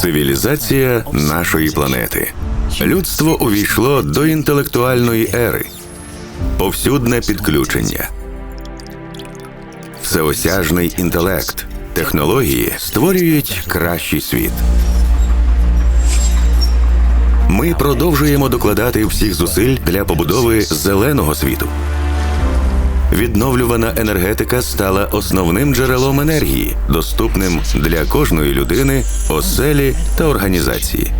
Цивілізація нашої планети. Людство увійшло до інтелектуальної ери. Повсюдне підключення. Всеосяжний інтелект. Технології створюють кращий світ. Ми продовжуємо докладати всіх зусиль для побудови зеленого світу. Відновлювана енергетика стала основним джерелом енергії, доступним для кожної людини, оселі та організації.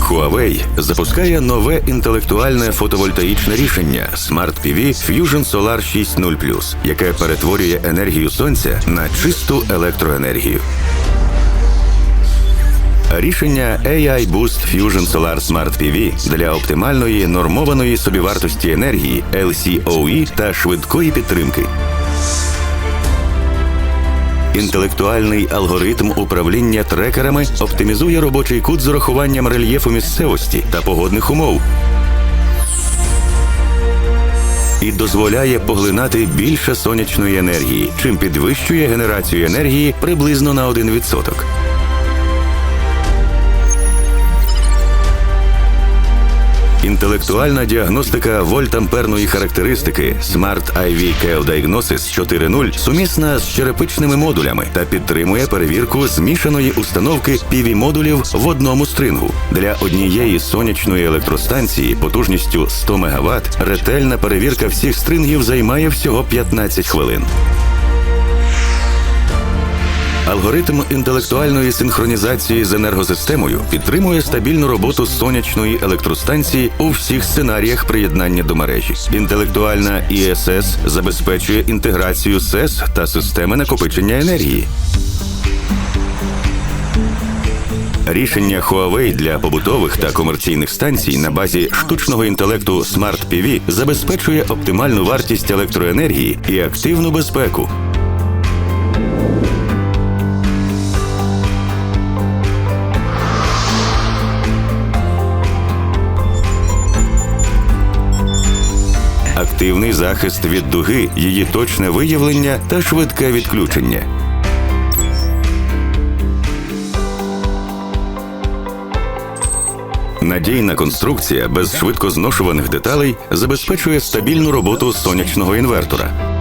Huawei запускає нове інтелектуальне фотовольтаїчне рішення Smart PV Fusion Solar 6.0+, яке перетворює енергію сонця на чисту електроенергію. Рішення AI Boost Fusion Solar Smart PV для оптимальної нормованої собівартості енергії LCOE та швидкої підтримки. Інтелектуальний алгоритм управління трекерами оптимізує робочий кут з урахуванням рельєфу місцевості та погодних умов. І дозволяє поглинати більше сонячної енергії, чим підвищує генерацію енергії приблизно на 1%. Інтелектуальна діагностика вольтамперної характеристики Smart IV Care Diagnosis 4.0 сумісна з черепичними модулями та підтримує перевірку змішаної установки pv модулів в одному стрингу. Для однієї сонячної електростанції потужністю 100 МВт ретельна перевірка всіх стрингів займає всього 15 хвилин. Алгоритм інтелектуальної синхронізації з енергосистемою підтримує стабільну роботу сонячної електростанції у всіх сценаріях приєднання до мережі. Інтелектуальна ІСС забезпечує інтеграцію СЕС та системи накопичення енергії. Рішення Huawei для побутових та комерційних станцій на базі штучного інтелекту Smart PV забезпечує оптимальну вартість електроенергії і активну безпеку. Активний захист від дуги, її точне виявлення та швидке відключення. Надійна конструкція без швидкозношуваних деталей забезпечує стабільну роботу сонячного інвертора.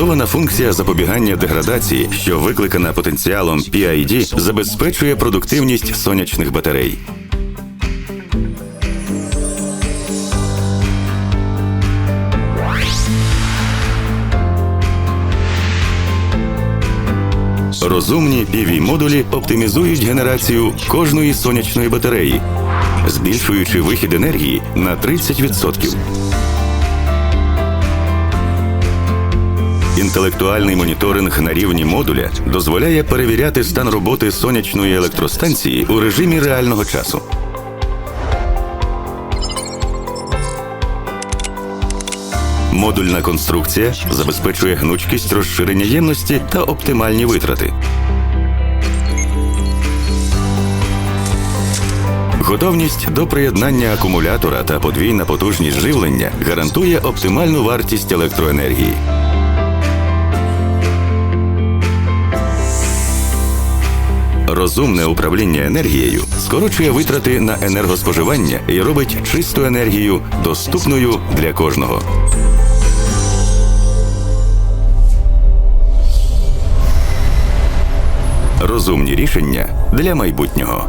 Вбудована функція запобігання деградації, що викликана потенціалом PID, забезпечує продуктивність сонячних батарей. Розумні pv модулі оптимізують генерацію кожної сонячної батареї, збільшуючи вихід енергії на 30%. Інтелектуальний моніторинг на рівні модуля дозволяє перевіряти стан роботи сонячної електростанції у режимі реального часу. Модульна конструкція забезпечує гнучкість розширення ємності та оптимальні витрати. Готовність до приєднання акумулятора та подвійна потужність живлення гарантує оптимальну вартість електроенергії. Розумне управління енергією скорочує витрати на енергоспоживання і робить чисту енергію доступною для кожного. Розумні рішення для майбутнього.